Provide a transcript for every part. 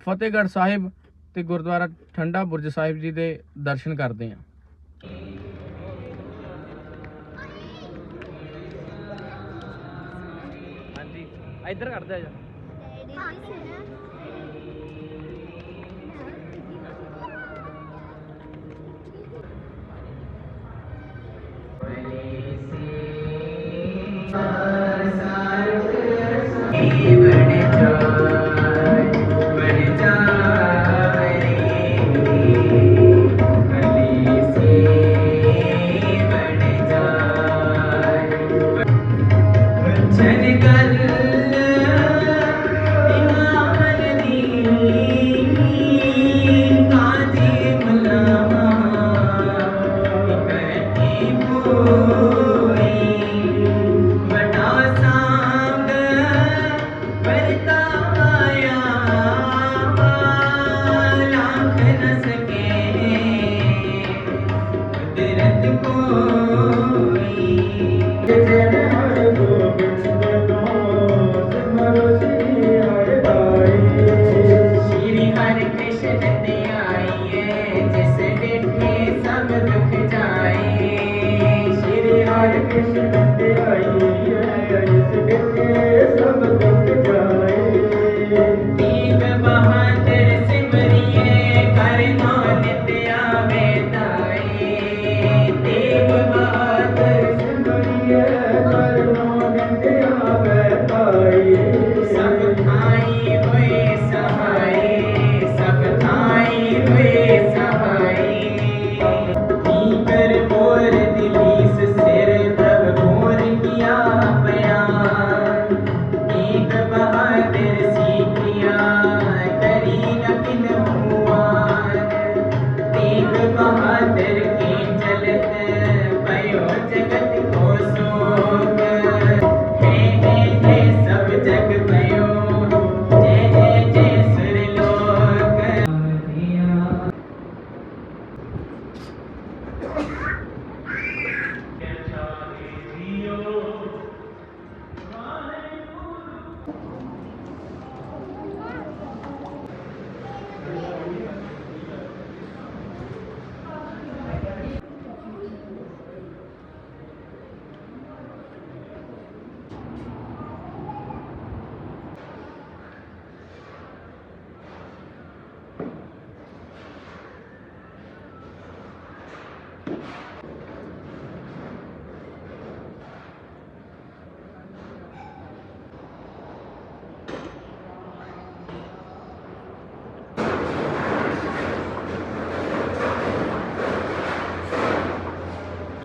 ਫਤਿਹਗੜ੍ਹ ਸਾਹਿਬ ਤੇ ਗੁਰਦੁਆਰਾ ਠੰਡਾ ਬੁਰਜ ਸਾਹਿਬ ਜੀ ਦੇ ਦਰਸ਼ਨ ਕਰਦੇ ਹਾਂ। ਹਾਂਜੀ ਇੱਧਰ ਕਰਦੇ ਆ ਜਾ ਸ਼੍ਰੀ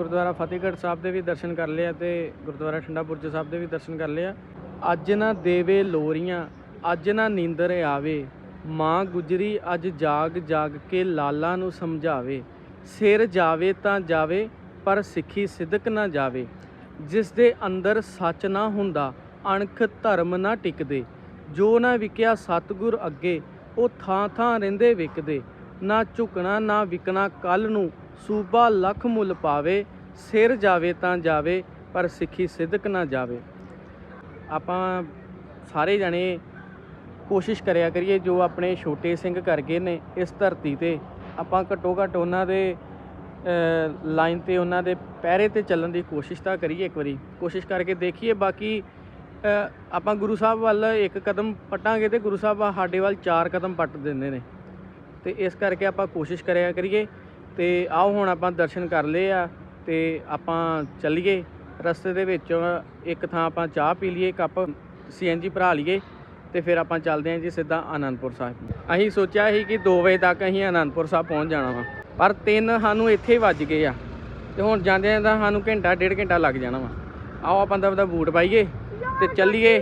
ਗੁਰਦੁਆਰਾ ਫਤਿਹਗੜ੍ਹ ਸਾਹਿਬ ਦੇ ਵੀ ਦਰਸ਼ਨ ਕਰ ਲਿਆ ਤੇ ਗੁਰਦੁਆਰਾ ਠੰਡਾ ਬੁਰਜ ਸਾਹਿਬ ਦੇ ਵੀ ਦਰਸ਼ਨ ਕਰ ਲਿਆ ਅੱਜ ਨਾ ਦੇਵੇ ਲੋਰੀਆਂ, ਅੱਜ ਨਾ ਨੀਂਦਰ ਆਵੇ, ਮਾਂ ਗੁਜਰੀ ਅੱਜ ਜਾਗ ਜਾਗ ਕੇ ਲਾਲਾ ਨੂੰ ਸਮਝਾਵੇ। ਸਿਰ ਜਾਵੇ ਤਾਂ ਜਾਵੇ, ਪਰ ਸਿੱਖੀ ਸਿਦਕ ਨਾ ਜਾਵੇ। ਜਿਸ ਦੇ ਅੰਦਰ ਸੱਚ ਨਾ ਹੁੰਦਾ, ਅਣਖ ਧਰਮ ਨਾ ਟਿਕਦੇ। ਜੋ ਨਾ ਵਿਕਿਆ ਸਤਿਗੁਰ ਅੱਗੇ, ਉਹ ਥਾਂ ਥਾਂ ਰਹਿੰਦੇ ਵਿਕਦੇ। ਨਾ ਝੁਕਣਾ, ਨਾ ਵਿਕਣਾ ਕੱਲ ਨੂੰ, ਸੂਬਾ ਲੱਖ ਮੁੱਲ ਪਾਵੇ ਸਿਰ ਜਾਵੇ ਤਾਂ ਜਾਵੇ, ਪਰ ਸਿੱਖੀ ਸਿਦਕ ਨਾ ਜਾਵੇ। ਆਪਾਂ ਸਾਰੇ ਜਣੇ ਕੋਸ਼ਿਸ਼ ਕਰਿਆ ਕਰੀਏ, ਜੋ ਆਪਣੇ ਛੋਟੇ ਸਿੰਘ ਕਰ ਗਏ ਨੇ ਇਸ ਧਰਤੀ ਤੇ, ਆਪਾਂ ਘੱਟੋ ਘੱਟ ਉਹਨਾਂ ਦੇ ਲਾਈਨ ਤੇ, ਉਹਨਾਂ ਦੇ ਪਹਿਰੇ ਤੇ ਚੱਲਣ ਦੀ ਕੋਸ਼ਿਸ਼ ਤਾਂ ਕਰੀਏ ਇੱਕ ਵਾਰੀ। ਕੋਸ਼ਿਸ਼ ਕਰਕੇ ਦੇਖੀਏ, ਬਾਕੀ ਆਪਾਂ ਗੁਰੂ ਸਾਹਿਬ ਵੱਲ ਇੱਕ ਕਦਮ ਪਟਾਂਗੇ ਤੇ ਗੁਰੂ ਸਾਹਿਬ ਸਾਡੇ ਵੱਲ ਚਾਰ ਕਦਮ ਪੱਟ ਦਿੰਦੇ ਨੇ। ਤੇ ਇਸ ਕਰਕੇ ਆਪਾਂ ਕੋਸ਼ਿਸ਼ ਕਰਿਆ ਕਰੀਏ। ਤੇ ਆਓ ਹੁਣ ਆਪਾਂ ਦਰਸ਼ਨ ਕਰ ਲਏ ਆ। ਤੇ ਆਪਾਂ ਚੱਲੀਏ। ਰਸਤੇ ਦੇ ਵਿੱਚ ਇੱਕ ਥਾਂ ਆਪਾਂ ਚਾਹ ਪੀ ਲਈਏ ਕੱਪ ਸੀਐਨਜੀ ਭਰਾ ਲਈਏ ਤੇ ਫਿਰ ਆਪਾਂ ਚੱਲਦੇ ਹਾਂ ਜੀ ਸਿੱਧਾ ਆਨੰਦਪੁਰ ਸਾਹਿਬ। ਅਸੀਂ ਸੋਚਿਆ ਸੀ ਕਿ 2 ਵਜੇ ਤੱਕ ਅਸੀਂ ਆਨੰਦਪੁਰ ਸਾਹਿਬ ਪਹੁੰਚ ਜਾਣਾ ਵਾ, ਪਰ 3 ਸਾਨੂੰ ਇੱਥੇ ਹੀ ਵੱਜ ਗਏ ਆ ਤੇ ਹੁਣ ਜਾਂਦੇ ਤਾਂ ਸਾਨੂੰ ਘੰਟਾ, ਡੇਢ ਘੰਟਾ ਲੱਗ ਜਾਣਾ ਵਾ। ਆਓ ਆਪਾਂ ਦਾ ਦਾ ਬੂਟ ਪਾਈਏ ਤੇ ਚੱਲੀਏ।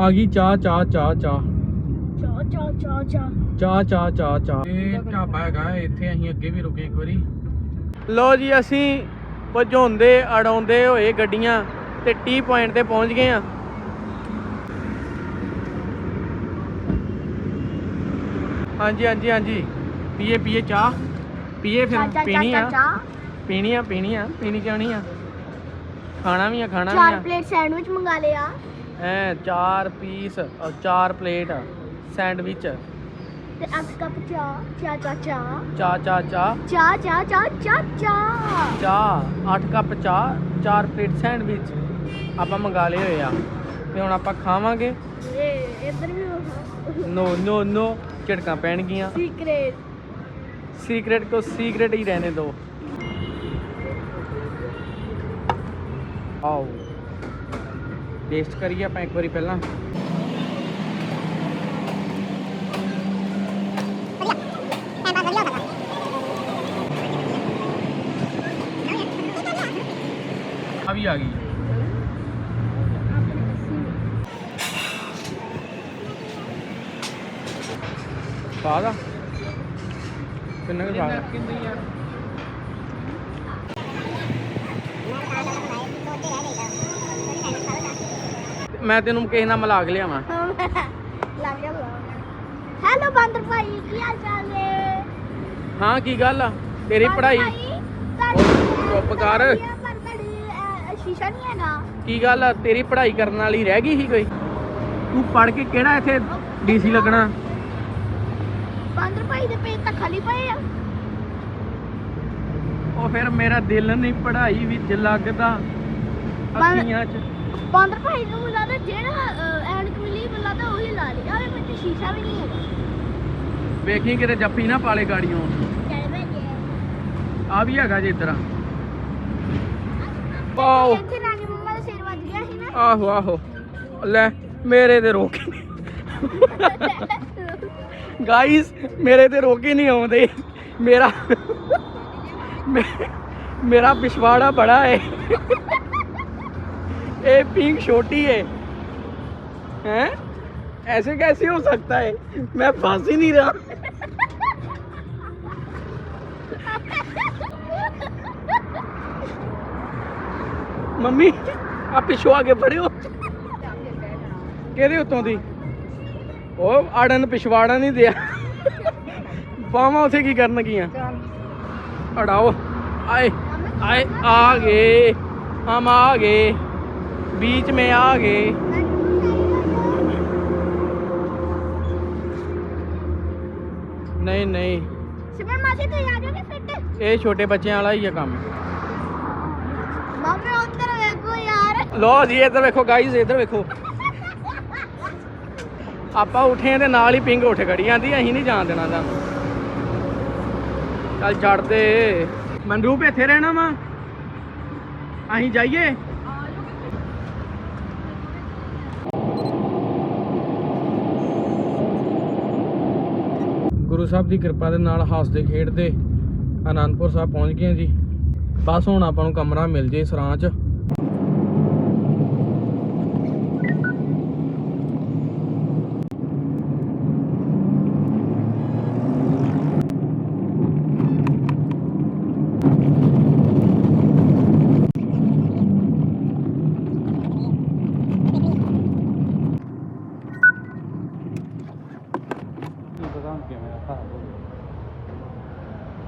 ਆ ਗਈ ਚਾਹ ਚਾਹ ਚਾਹ ਚਾਹ ਚਾ ਚਾ ਚਾ ਚਾ। ਚਾਹ ਚਾਹ ਚਾਹ ਚਾਹ ਇਹ ਢਾਬਾ ਹੈਗਾ ਇੱਥੇ ਅਸੀਂ ਅੱਗੇ ਵੀ ਰੁਕੇ ਇੱਕ ਵਾਰੀ। ਲੋ ਜੀ ਅਸੀਂ ਭਜਾਉਂਦੇ ਅੜਾਉਂਦੇ ਹੋਏ ਗੱਡੀਆਂ ਤੇ ਟੀ ਪੁਆਇੰਟ ਤੇ ਪਹੁੰਚ ਗਏ ਆ ਹਾਂਜੀ ਹਾਂਜੀ ਹਾਂਜੀ। ਪੀਏ ਪੀਏ ਚਾਹ। ਪੀਏ ਫਿਰ ਪੀਣੀ ਆ। ਪੀਣੀ ਆ ਪੀਣੀ ਆ ਪੀਣੀ ਕਿਉਂ ਨਹੀਂ ਆ। ਖਾਣਾ ਵੀ ਆ ਖਾਣਾ ਚਾਰ ਵੀ ਆ। ਪਲੇਟ ਸੈਂਡਵਿਚ ਮੰਗਾ ਲਿਆ। ਐ ਚਾਰ ਪੀਸ ਚਾਰ ਪਲੇਟ ਸੈਂਡਵਿਚ। ਤੇ ਅੱਜ ਕੱਪ ਚਾਹ ਚਾਹ ਚਾਹ ਚਾਹ ਚਾਹ ਚਾਹ ਚਾਹ ਚਾਹ ਚਾਹ ਚਾਹ 8 ਕੱਪ ਚਾਹ ਚਾਰ ਪਲੇਟ ਸੈਂਡਵਿਚ। ਆਪਾਂ ਮੰਗਾ ਲਏ ਹੋਏ ਆ। ਤੇ ਹੁਣ ਆਪਾਂ ਖਾਵਾਂਗੇ। ਇਹ ਨੋ ਨੋ ਨੋ ਝਟਕਾਂ ਪੈਣਗੀਆਂ। ਸੀਕ੍ਰੇਟ। ਸੀਕ੍ਰੇਟ ਕੋ ਸੀਕ੍ਰੇਟ ਹੀ ਰਹਿਣੇ ਦੋ। ਆਓ। ਟੇਸਟ ਕਰੀਏ ਆਪਾਂ ਇੱਕ ਵਾਰੀ ਪਹਿਲਾਂ ਆ ਵੀ ਆ ਗਈ ਸਵਾਦ ਆ ਕਿੰਨਾ ਕੁ ਸਵਾਦ ਮੈਂ ਤੈਨੂੰ ਕਿਸੇ ਨਾਲ ਮਿਲਾ ਕੇ ਲਿਆਵਾਂ। ਲੱਗ ਗਿਆ ਹੈਲੋ ਬਾਂਦਰ ਭਾਈ ਕੀ ਹਾਲ ਚਾਲ ਹੈ ਹਾਂ ਕੀ ਗੱਲ ਆ? ਤੇਰੀ ਪੜ੍ਹਾਈ ਚੁੱਪ ਕਰ। ਸ਼ੀਸ਼ਾ ਨਹੀਂ ਹੈਗਾ? ਕੀ ਗੱਲ ਆ? ਤੇਰੀ ਪੜ੍ਹਾਈ ਕਰਨ ਵਾਲੀ ਰਹਿ ਗਈ ਸੀ ਕੋਈ? ਤੂੰ ਪੜ੍ਹ ਕੇ ਕਿਹੜਾ ਇੱਥੇ ਡੀਸੀ ਲੱਗਣਾ? ਬਾਂਦਰ ਭਾਈ ਦੇ ਪੇਜ ਤਾਂ ਖਾਲੀ ਪਏ ਆ। ਉਹ ਫਿਰ ਮੇਰਾ ਦਿਲ ਨਹੀਂ ਪੜ੍ਹਾਈ ਵਿੱਚ ਲੱਗਦਾ। ਅੱਖੀਆਂ 'ਚ। ਬਾਂਦਰ ਭਾਈ ਨੂੰ ਮੈਨੂੰ ਲੱਗਦਾ ਜਿਹੜਾ ਐਨਕ ਮਿਲੀ ਮੈਨੂੰ ਲੱਗਦਾ ਉਹੀ ਲਾ ਲਈ ਆਵੇ ਵਿੱਚ ਸ਼ੀਸ਼ਾ ਵੀ ਨਹੀਂ ਹੈਗਾ। ਵੇਖੀ ਕਿਤੇ ਜੱਫੀ ਨਾ ਪਾਲੇ ਗਾੜੀਆਂ ਚੱਲ ਆ ਵੀ ਹੈਗਾ ਜੇ ਇਧਰ। ਵਾਓ ਇੱਥੇ ਰਾਣੀ ਮੰਮਾ ਦਾ ਸਿਰ ਵੱਜ ਗਿਆ ਸੀ ਨਾ। ਆਹੋ ਆਹੋ। ਲੈ ਮੇਰੇ ਤੇ ਰੋਕ ਗਾਇਸ ਮੇਰੇ ਤੇ ਰੋਕ ਹੀ ਨਹੀਂ ਆਉਂਦੇ। ਮੇਰਾ ਮੇ- ਮੇਰਾ ਪਿਛਵਾੜਾ ਬੜਾ ਹੈ ये पिंक छोटी है हैं ऐसे कैसे हो सकता है मैं फंस ही नहीं रहा ਮੰਮੀ ਆ ਪਿੱਛੋਂ ਆ ਕੇ ਫੜਿਓ ਕਿਹਦੇ ਉੱਤੋਂ ਦੀ ਉਹ ਆੜਨ ਪਿਛਵਾੜਾ ਨਹੀਂ ਦਿਆ ਬਾਹਾਂ ਉਥੇ ਕੀ ਕਰਨ ਗਈਆਂ ਅੜਾਓ ਆਏ ਆਏ ਆ ਗਏ हम आ गए बीच में आ गए नहीं। नहीं ये छोटे बच्चे वाला ही है काम। लो जी इधर वेखो गाइस इधर वेखो आप उठे तो नाल ही पिंग उठ खड़ी आती अं नहीं जान देना सू चल चढ़ते दे। मनरूप इतने रहना वा। अं जाइए। ਗੁਰੂ ਸਾਹਿਬ ਦੀ ਕਿਰਪਾ ਦੇ ਨਾਲ ਹੱਸਦੇ ਖੇਡਦੇ ਆਨੰਦਪੁਰ ਸਾਹਿਬ ਪਹੁੰਚ ਗਏ ਜੀ। ਬਸ ਹੁਣ ਆਪਾਂ ਨੂੰ ਕਮਰਾ ਮਿਲ ਜੇ ਸਰਾਂ ਚ।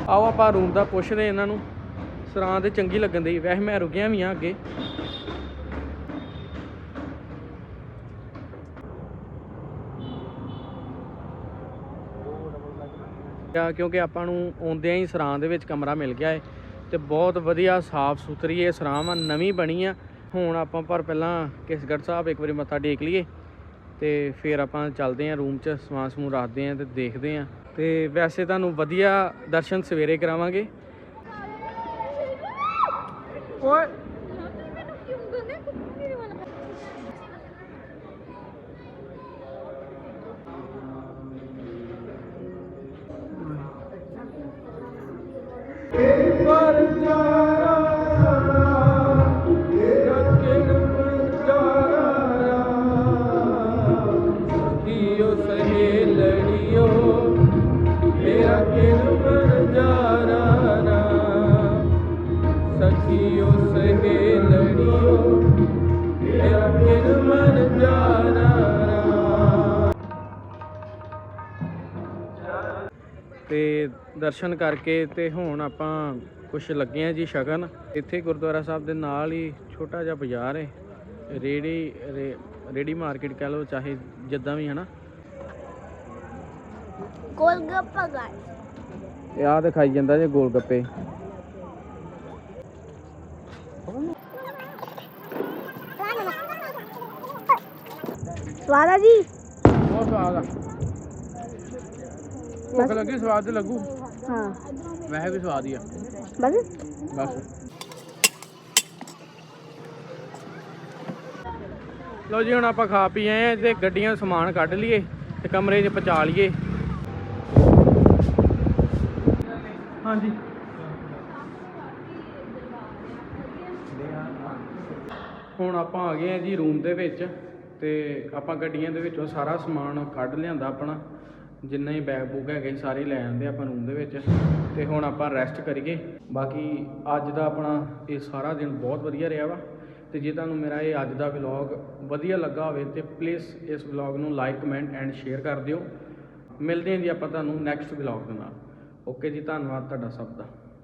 ਆਓ ਆਪਾਂ ਰੂਮ ਦਾ ਪੁੱਛਦੇ ਇਹਨਾਂ ਨੂੰ। ਸਰਾਂ ਤੇ ਚੰਗੀ ਲੱਗਣ ਦੀ ਵੈਸੇ ਮੈਂ ਰੁਕਿਆ ਵੀ ਆ ਅੱਗੇ। ਆ ਕਿਉਂਕਿ ਆਪਾਂ ਨੂੰ ਆਉਂਦਿਆਂ ਹੀ ਸਰਾਂ ਦੇ ਵਿੱਚ ਕਮਰਾ ਮਿਲ ਗਿਆ ਹੈ ਤੇ ਬਹੁਤ ਵਧੀਆ ਸਾਫ਼ ਸੁਥਰੀ ਇਹ ਸਰਾਂ ਵਾ, ਨਵੀਂ ਬਣੀ ਆ। ਹੁਣ ਆਪਾਂ ਪਰ ਪਹਿਲਾਂ ਕਿਸਗੜ੍ਹ ਸਾਹਿਬ ਇੱਕ ਵਾਰੀ ਮੱਥਾ ਟੇਕ ਲਈਏ ਤੇ ਫਿਰ ਆਪਾਂ ਚੱਲਦੇ ਆਂ ਰੂਮ 'ਚ, ਸਮਾਨ ਸਮੂਹ ਰੱਖਦੇ ਆਂ ਤੇ ਦੇਖਦੇ ਆਂ ਤੇ ਵੈਸੇ ਤੁਹਾਨੂੰ ਵਧੀਆ ਦਰਸ਼ਨ ਸਵੇਰੇ ਕਰਾਵਾਂਗੇ। ਓਏ। ਪਰ ਦਰਸ਼ਨ ਕਰਕੇ ਤੇ ਹੁਣ ਆਪਾਂ ਕੁਝ ਲੱਗੇ ਆ ਜੀ ਸ਼ਗਨ। ਇੱਥੇ ਗੁਰਦੁਆਰਾ ਸਾਹਿਬ ਦੇ ਨਾਲ ਹੀ ਛੋਟਾ ਜਿਹਾ ਬਾਜ਼ਾਰ ਹੈ। ਰੇੜੀ ਰੇੜੀ ਮਾਰਕੀਟ ਕਹ ਲਓ ਚਾਹੇ ਜਿੱਦਾਂ ਵੀ ਹਨਾ? ਗੋਲਗੱਪਾ ਗਾਇਸ ਇਹ ਆ ਦਿਖਾਈ ਜਾਂਦਾ ਜੇ ਗੋਲ ਗੱਪੇ ਸਵਾਦ ਆ ਜੀ? ਬਹੁਤ ਸਵਾਦ ਆ। ਭੁੱਖ ਲੱਗੀ ਸਵਾਦ ਲੱਗੂ। ਹਾਂ। ਵੈਸੇ ਵੀ ਸਵਾਦ ਹੀ ਆ। ਬਸ। ਬਸ। ਲੋ ਜੀ ਹੁਣ ਆਪਾਂ ਖਾ ਪੀ ਆਏ ਆ ਤੇ ਗੱਡੀਆਂ ਸਮਾਨ ਕੱਢ ਲਈਏ ਤੇ ਕਮਰੇ 'ਚ ਪਹੁੰਚਾ ਲਈਏ। ਹਾਂਜੀ। ਹੁਣ ਆਪਾਂ ਆ ਗਏ ਆ ਜੀ ਰੂਮ ਦੇ ਵਿੱਚ ਤੇ ਆਪਾਂ ਗੱਡੀਆਂ ਦੇ ਵਿੱਚੋਂ ਸਾਰਾ ਸਮਾਨ ਕੱਢ ਲਿਆਂਦਾ ਆਪਣਾ। ਜਿੰਨਾ ਹੀ ਬੈਗ ਬੂਗ ਹੈਗੇ ਸਾਰੇ ਲੈ ਆਂਦੇ ਆਪਾਂ ਰੂਮ ਦੇ ਵਿੱਚ। ਤੇ ਹੁਣ ਆਪਾਂ ਰੈਸਟ ਕਰੀਏ। ਬਾਕੀ ਅੱਜ ਦਾ ਆਪਣਾ ਇਹ ਸਾਰਾ ਦਿਨ ਬਹੁਤ ਵਧੀਆ ਰਿਹਾ ਵਾ। ਤੇ ਜੇ ਤੁਹਾਨੂੰ ਮੇਰਾ ਇਹ ਅੱਜ ਦਾ ਵਲੌਗ ਵਧੀਆ ਲੱਗਾ ਹੋਵੇ, ਤੇ ਪਲੀਜ਼ ਇਸ ਵਲੌਗ ਨੂੰ ਲਾਈਕ ਕਮੈਂਟ ਐਂਡ ਸ਼ੇਅਰ ਕਰ ਦਿਓ। ਮਿਲਦੇ ਹਾਂ ਜੀ ਆਪਾਂ ਤੁਹਾਨੂੰ ਨੈਕਸਟ ਵਲੌਗ ਦੇ ਨਾਲ। ਓਕੇ ਜੀ, ਧੰਨਵਾਦ ਤੁਹਾਡਾ ਸਭ ਦਾ।